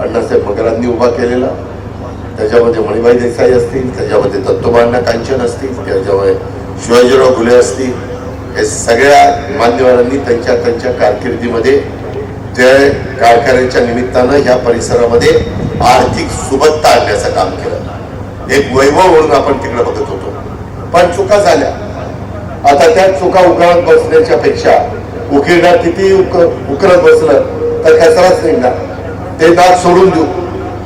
अण्णासाहेब मकरांनी उभा केलेला. त्याच्यामध्ये मणिबाई देसाई असतील त्याच्यामध्ये दत्तोबांना कांचन असतील त्याच्यामध्ये शिवाजीराव फुले असतील. हे सगळ्या मान्यवरांनी त्यांच्या त्यांच्या कारकिर्दीमध्ये त्या कारखान्याच्या निमित्तानं ह्या परिसरामध्ये आर्थिक सुबत्ता आणण्याचं काम केलं. एक वैभव म्हणून आपण तिकडे बघत होतो. पण चुका झाल्या. आता त्या चुका उकळत बसण्याच्या पेक्षा उकिरणार किती उक उकरत बसलं तर कचराच निघणार. ते दात सोडून देऊ.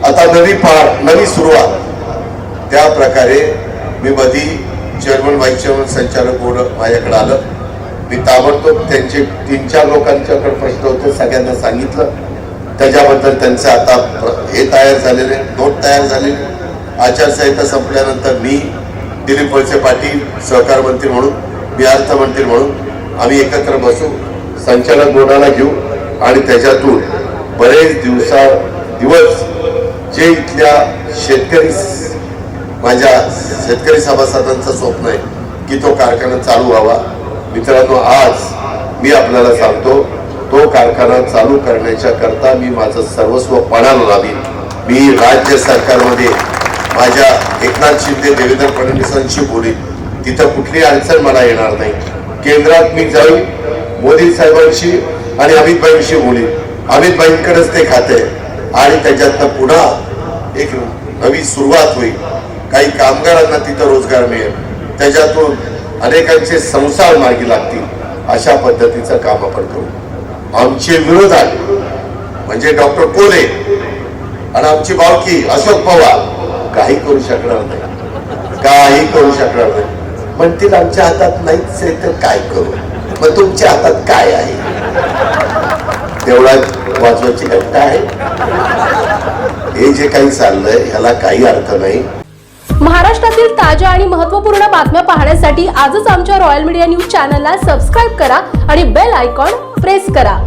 आता नवी पार नवी सुरुवात. त्या प्रकारे मी मधी चेअरमन व्हाईस चेअरमन संचालक बोर्ड माझ्याकडे आलं. मी ताबडतोब त्यांचे तीन चार लोकांच्याकडे प्रश्न होते सगळ्यांना सांगितलं. त्याच्याबद्दल त्यांचं आता हे तयार झालेले नोट तयार झालेले आचारसंहिता संपल्यानंतर मी दिलीप वळसे पाटील सहकार मंत्री म्हणून मी अर्थमंत्री म्हणून आम्ही एकत्र बसू संचालक बोर्डाला घेऊ आणि त्याच्यातून बरेच दिवसा दिवस जे इथल्या शेतकरी माझ्या शेतकरी सभासदांचं स्वप्न आहे की तो कारखाना चालू व्हावा. मित्रांनो आज मी आपल्याला सांगतो तो कारखाना चालू करण्याच्या करता मी माझं सर्वस्व पणाला लावीन मी राज्य सरकारमध्ये माझ्या एकनाथ शिंदे देवेंद्र फडणवीसांशी बोलीन. तिथं कुठली अडचण मला येणार नाही. केंद्रात मी जाईन मोदी साहेबांशी आणि अमित भाईंशी बोलीन. अमित भाईंकडेच ते खाते. आणि त्याच्यातनं पुन्हा एक नवी सुरुवात होईल. काही कामगारांना तिथं रोजगार मिळेल. त्याच्यातून अनेकांचे संसार मार्गी लागतील. अशा पद्धतीचं काम आपण करू. आमचे विरोधात म्हणजे डॉक्टर कोले आणि आमची बावकी अशोक पवार काही करू शकणार नाही. काही करू शकणार नाही. म्हणतील आमच्या हातात नाहीच आहे तर काय करू? मग तुमच्या हातात काय आहे? तेवढा वाजवायची घटना आहे. हे जे काही चाललंय ह्याला काही अर्थ नाही. महाराष्ट्रातील ताज्या आणि महत्त्वपूर्ण बातम्या पाहण्यासाठी आजच आमच्या रॉयल मीडिया न्यूज चॅनलला सबस्क्राईब करा आणि बेल आयकॉन प्रेस करा.